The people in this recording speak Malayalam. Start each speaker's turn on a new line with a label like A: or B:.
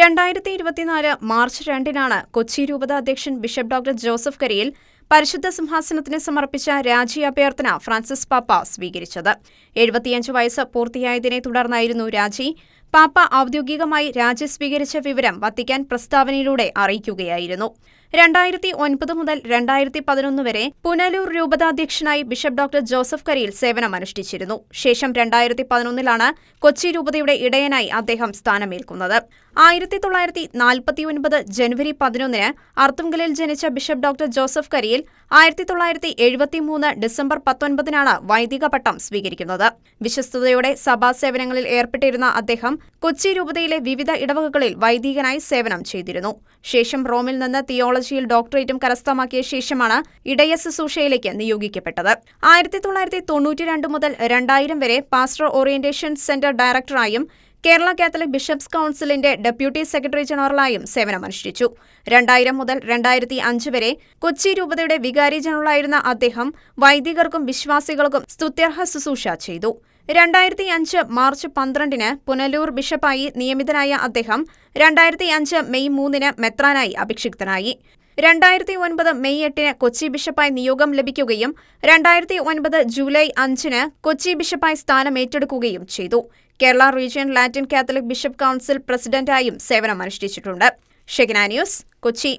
A: രണ്ടായിരത്തി ഇരുപത്തിനാല് മാർച്ച് രണ്ടിനാണ് കൊച്ചി രൂപത അധ്യക്ഷൻ ബിഷപ്പ് ഡോക്ടർ ജോസഫ് കരിയിൽ പരിശുദ്ധ സിംഹാസനത്തിന് സമർപ്പിച്ച രാജി അഭ്യർത്ഥന ഫ്രാൻസിസ് പാപ്പ സ്വീകരിച്ചത്. എഴുപത്തിയഞ്ച് വയസ്സ് പൂർത്തിയായതിനെ തുടർന്നായിരുന്നു രാജി. പാപ്പ ഔദ്യോഗികമായി രാജി സ്വീകരിച്ച വിവരം വത്തിക്കാൻ പ്രസ്താവനയിലൂടെ അറിയിക്കുകയായിരുന്നു. രണ്ടായിരത്തി ഒൻപത് മുതൽ രണ്ടായിരത്തി പതിനൊന്ന് വരെ പുനലൂർ രൂപതാധ്യക്ഷനായി ബിഷപ്പ് ഡോക്ടർ ജോസഫ് കരിയിൽ സേവനമനുഷ്ഠിച്ചിരുന്നു. ശേഷം രണ്ടായിരത്തി പതിനൊന്നിലാണ് കൊച്ചി രൂപതയുടെ ഇടയനായി അദ്ദേഹം സ്ഥാനമേൽക്കുന്നത്. ആയിരത്തി തൊള്ളായിരത്തി നാൽപ്പത്തിയൊൻപത് ജനുവരി പതിനൊന്നിന് അർത്തുങ്കലിൽ ജനിച്ച ബിഷപ്പ് ഡോക്ടർ ജോസഫ് കരിയിൽ ആയിരത്തി തൊള്ളായിരത്തി എഴുപത്തിമൂന്ന് ഡിസംബർ പത്തൊൻപതിനാണ് വൈദിക പട്ടം സ്വീകരിക്കുന്നത്. വിശ്വസ്തയോടെ സഭാ സേവനങ്ങളിൽ ഏർപ്പെട്ടിരുന്ന അദ്ദേഹം കൊച്ചി രൂപതയിലെ വിവിധ ഇടവകകളിൽ വൈദികനായി സേവനം ചെയ്തിരുന്നു. ശേഷം റോമിൽ നിന്ന് തിയോളജിയിൽ ഡോക്ടറേറ്റും കരസ്ഥമാക്കിയ ശേഷമാണ് ഇടയ ശുശ്രൂഷയിലേക്ക് നിയോഗിക്കപ്പെട്ടത്. ആയിരത്തി തൊള്ളായിരത്തി തൊണ്ണൂറ്റിരണ്ട് മുതൽ രണ്ടായിരം വരെ പാസ്റ്റർ ഓറിയന്റേഷൻ സെന്റർ ഡയറക്ടറായും കേരള കാത്തലിക് ബിഷപ്സ് കൌൺസിലിന്റെ ഡെപ്യൂട്ടി സെക്രട്ടറി ജനറലായും സേവനമനുഷ്ഠിച്ചു. രണ്ടായിരം മുതൽ രണ്ടായിരത്തി അഞ്ച് വരെ കൊച്ചി രൂപതയുടെ വികാരി ജനറലായിരുന്ന അദ്ദേഹം വൈദികർക്കും വിശ്വാസികൾക്കും സ്തുത്യർഹ ശുശ്രൂഷ ചെയ്തു. രണ്ടായിരത്തി അഞ്ച് മാർച്ച് പന്ത്രണ്ടിന് പുനലൂർ ബിഷപ്പായി നിയമിതനായ അദ്ദേഹം രണ്ടായിരത്തി അഞ്ച് മെയ് മൂന്നിന് മെത്രാനായി അഭിഷിക്തനായി. രണ്ടായിരത്തി ഒൻപത് മെയ് എട്ടിന് കൊച്ചി ബിഷപ്പായി നിയോഗം ലഭിക്കുകയും രണ്ടായിരത്തി ഒൻപത് ജൂലൈ അഞ്ചിന് കൊച്ചി ബിഷപ്പായി സ്ഥാനം ഏറ്റെടുക്കുകയും ചെയ്തു. Kerala region Latin catholic bishop council പ്രസിഡന്റായും സേവനമനുഷ്ഠിച്ചിട്ടുണ്ട്. ഷെഗ്ന ന്യൂസ് കൊച്ചി.